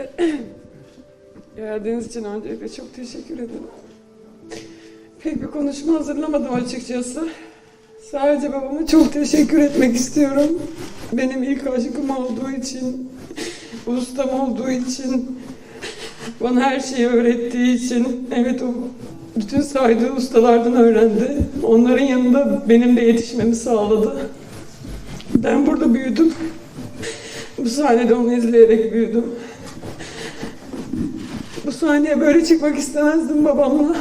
geldiğiniz için öncelikle çok teşekkür ederim. Pek bir konuşma hazırlamadım açıkçası. Sadece babama çok teşekkür etmek istiyorum. Benim ilk aşkım olduğu için, ustam olduğu için, bana her şeyi öğrettiği için. Evet o bütün saydığı ustalardan öğrendi. Onların yanında benim de yetişmemi sağladı. Ben burada büyüdüm. Bu sahnede onu izleyerek büyüdüm. Sahneye böyle çıkmak istemezdim babamla.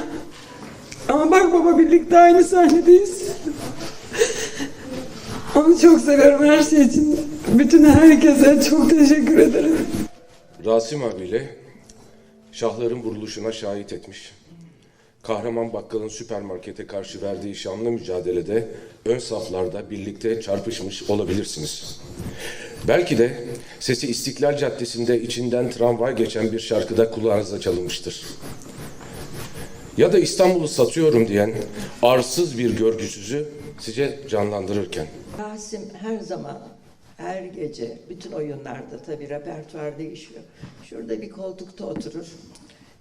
Ama bak baba birlikte aynı sahnedeyiz. Onu çok seviyorum her şey için. Bütün herkese çok teşekkür ederim. Rasim abiyle şahların vuruluşuna şahit etmiş. Kahraman Bakkal'ın süpermarkete karşı verdiği şanlı mücadelede ön saflarda birlikte çarpışmış olabilirsiniz. Belki de sesi İstiklal Caddesi'nde içinden tramvay geçen bir şarkıda kulağınıza çalınmıştır. Ya da İstanbul'u satıyorum diyen arsız bir görgüsüzü size canlandırırken. Rasim her zaman, her gece, bütün oyunlarda tabii repertuar değişiyor. Şurada bir koltukta oturur.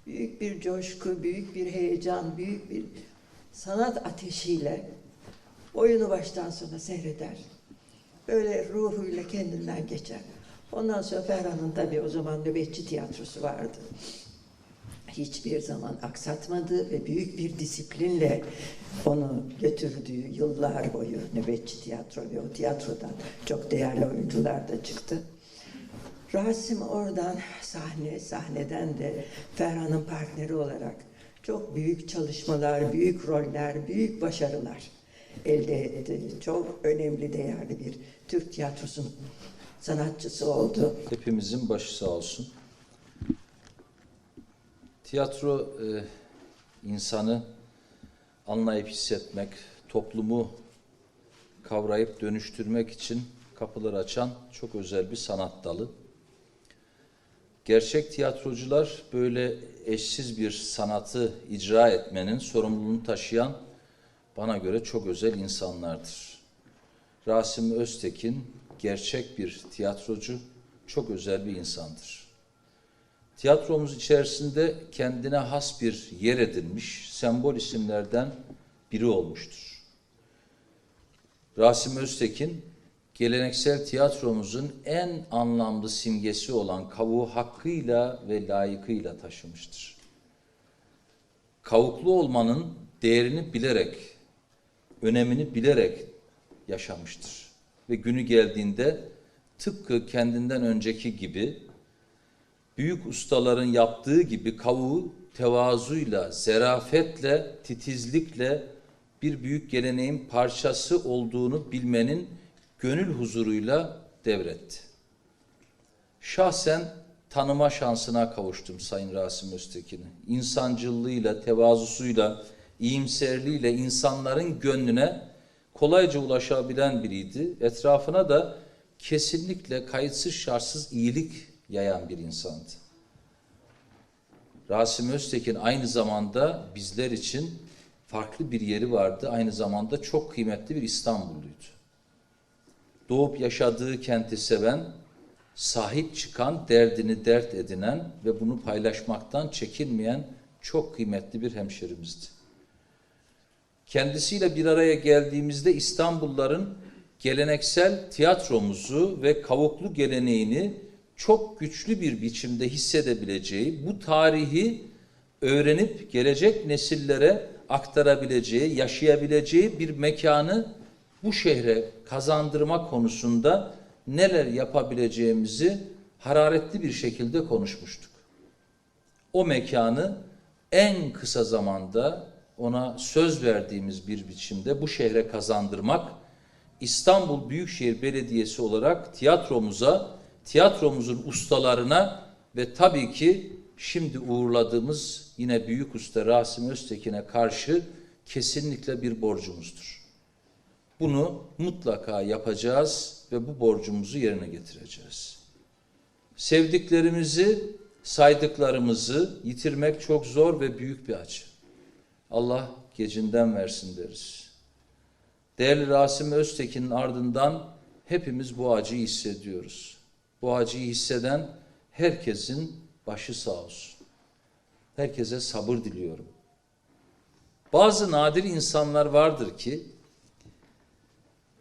Büyük bir coşku, büyük bir heyecan, büyük bir sanat ateşiyle oyunu baştan sona seyreder. Böyle ruhuyla kendinden geçer. Ondan sonra Ferhan'ın tabii o zaman nöbetçi tiyatrosu vardı hiçbir zaman aksatmadı ve büyük bir disiplinle onu götürdüğü yıllar boyu nöbetçi tiyatro ve o tiyatrodan çok değerli oyuncular da çıktı. Rasim oradan sahne, sahneden de Ferhan'ın partneri olarak çok büyük çalışmalar, büyük roller, büyük başarılar elde etti. Çok önemli, değerli bir Türk tiyatrosunun sanatçısı oldu. Hepimizin başı sağ olsun. Tiyatro e, insanı anlayıp hissetmek, toplumu kavrayıp dönüştürmek için kapılar açan çok özel bir sanat dalı. Gerçek tiyatrocular böyle eşsiz bir sanatı icra etmenin sorumluluğunu taşıyan bana göre çok özel insanlardır. Rasim Öztekin gerçek bir tiyatrocu, çok özel bir insandır. Tiyatromuz içerisinde kendine has bir yer edinmiş sembol isimlerden biri olmuştur. Rasim Öztekin, geleneksel tiyatromuzun en anlamlı simgesi olan kavuğu hakkıyla ve layıkıyla taşımıştır. Kavuklu olmanın değerini bilerek, önemini bilerek yaşamıştır. Ve günü geldiğinde tıpkı kendinden önceki gibi büyük ustaların yaptığı gibi kavuğu tevazuyla, zerafetle, titizlikle bir büyük geleneğin parçası olduğunu bilmenin gönül huzuruyla devretti. Şahsen tanıma şansına kavuştum Sayın Rasim Öztekin'i. İnsancıllığıyla, tevazusuyla, iyimserliğiyle insanların gönlüne kolayca ulaşabilen biriydi. Etrafına da kesinlikle kayıtsız şartsız iyilik yayan bir insandı. Rasim Öztekin aynı zamanda bizler için farklı bir yeri vardı. Aynı zamanda çok kıymetli bir İstanbulluydu. Doğup yaşadığı kenti seven, sahip çıkan, derdini dert edinen ve bunu paylaşmaktan çekinmeyen çok kıymetli bir hemşerimizdi. Kendisiyle bir araya geldiğimizde İstanbulluların geleneksel tiyatromuzu ve kavuklu geleneğini çok güçlü bir biçimde hissedebileceği, bu tarihi öğrenip gelecek nesillere aktarabileceği, yaşayabileceği bir mekanı bu şehre kazandırma konusunda neler yapabileceğimizi hararetli bir şekilde konuşmuştuk. O mekanı en kısa zamanda ona söz verdiğimiz bir biçimde bu şehre kazandırmak, İstanbul Büyükşehir Belediyesi olarak tiyatromuza, tiyatromuzun ustalarına ve tabii ki şimdi uğurladığımız yine büyük usta Rasim Öztekin'e karşı kesinlikle bir borcumuzdur. Bunu mutlaka yapacağız ve bu borcumuzu yerine getireceğiz. Sevdiklerimizi, saydıklarımızı yitirmek çok zor ve büyük bir acı. Allah gecinden versin deriz. Değerli Rasim Öztekin'in ardından hepimiz bu acıyı hissediyoruz. Bu acıyı hisseden herkesin başı sağ olsun. Herkese sabır diliyorum. Bazı nadir insanlar vardır ki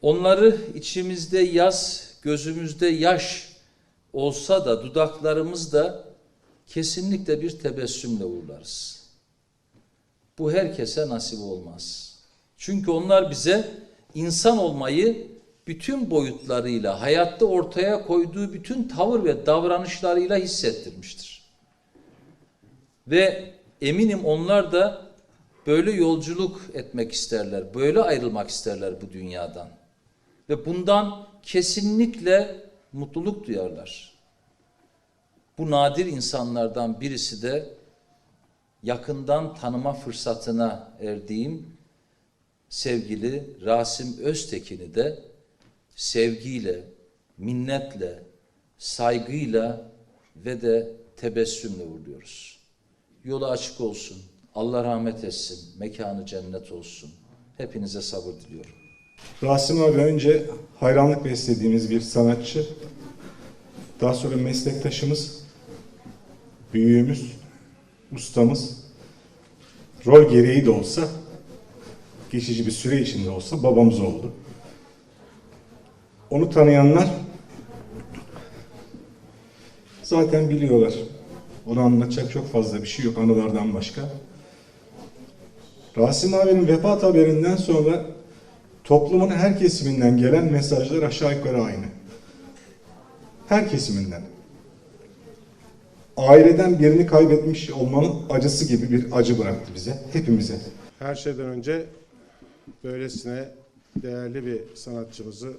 onları içimizde yaz, gözümüzde yaş olsa da dudaklarımızda kesinlikle bir tebessümle uğurlarız. Bu herkese nasip olmaz. Çünkü onlar bize insan olmayı bütün boyutlarıyla, hayatta ortaya koyduğu bütün tavır ve davranışlarıyla hissettirmiştir. Ve eminim onlar da böyle yolculuk etmek isterler, böyle ayrılmak isterler bu dünyadan. Ve bundan kesinlikle mutluluk duyarlar. Bu nadir insanlardan birisi de yakından tanıma fırsatına erdiğim sevgili Rasim Öztekin'i de sevgiyle, minnetle, saygıyla ve de tebessümle uğurluyoruz. Yolu açık olsun, Allah rahmet etsin, mekanı cennet olsun. Hepinize sabır diliyorum. Rasim abi önce hayranlık beslediğimiz bir sanatçı. Daha sonra meslektaşımız, büyüğümüz, ustamız. Rol gereği de olsa, geçici bir süre içinde olsa babamız oldu. Onu tanıyanlar zaten biliyorlar. Onu anlatacak çok fazla bir şey yok anılardan başka. Rasim abinin vefat haberinden sonra toplumun her kesiminden gelen mesajlar aşağı yukarı aynı. Her kesiminden. Aileden birini kaybetmiş olmanın acısı gibi bir acı bıraktı bize, hepimize. Her şeyden önce böylesine değerli bir sanatçımızı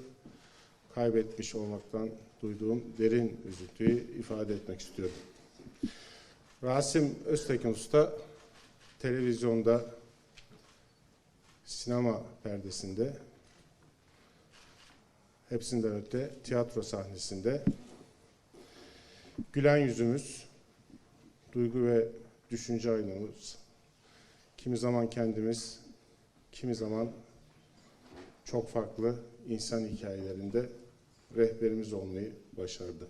kaybetmiş olmaktan duyduğum derin üzüntüyü ifade etmek istiyorum. Rasim Öztekin Usta televizyonda, sinema perdesinde, hepsinden öte tiyatro sahnesinde gülen yüzümüz, duygu ve düşünce aynamız, kimi zaman kendimiz, kimi zaman çok farklı insan hikayelerinde rehberimiz olmayı başardı.